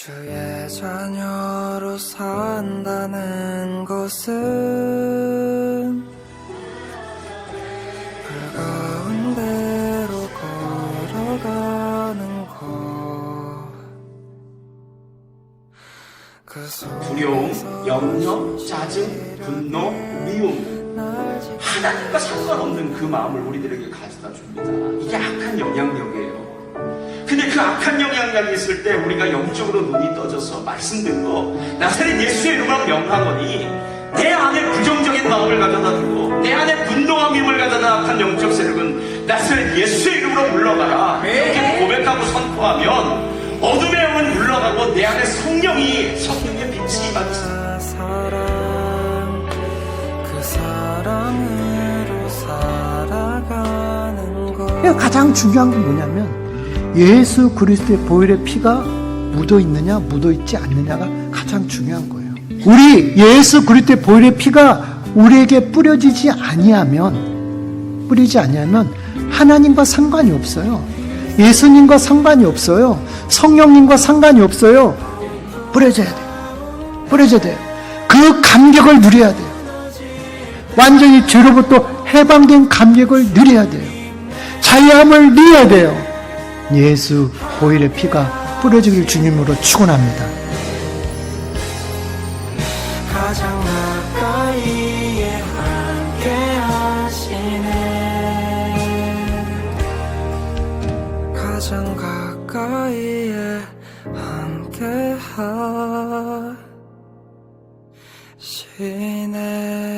주의 자녀로 산다는 것은 불가운 대로 걸어가는 것. 그 두려움, 염려, 짜증, 분노, 미움 하나님과 상관없는 그 마음을 우리들에게 가져다 줍니다. 이게 악한 그 악한 영향력이 있을 때 우리가 영적으로 눈이 떠져서 말씀드린 거 나사렛 예수의 이름으로 명하노니 내 안에 부정적인 마음을 가져다 두고 내 안에 분노와 미움을 가져다 악한 영적 세력은 나사렛 예수의 이름으로 물러가라. 이렇게 고백하고 선포하면 어둠의 영은 물러가고 내 안에 성령이 성령의 빛이 임하겠습니다. 사랑 그 사랑으로 살아가는 것. 그러니까 가장 중요한 건 뭐냐면 예수 그리스도의 보혈의 피가 묻어 있느냐 묻어 있지 않느냐가 가장 중요한 거예요. 우리 예수 그리스도의 보혈의 피가 우리에게 뿌려지지 아니하면 뿌리지 아니하면 하나님과 상관이 없어요. 예수님과 상관이 없어요. 성령님과 상관이 없어요. 뿌려져야 돼요. 뿌려져야 돼요. 그 감격을 누려야 돼요. 완전히 죄로부터 해방된 감격을 누려야 돼요. 자유함을 누려야 돼요. 예수 보일의 피가 뿌려지길 주님으로 축원합니다. 가장 가까이에 함께 하시네 가장 가까이에 함께 하시네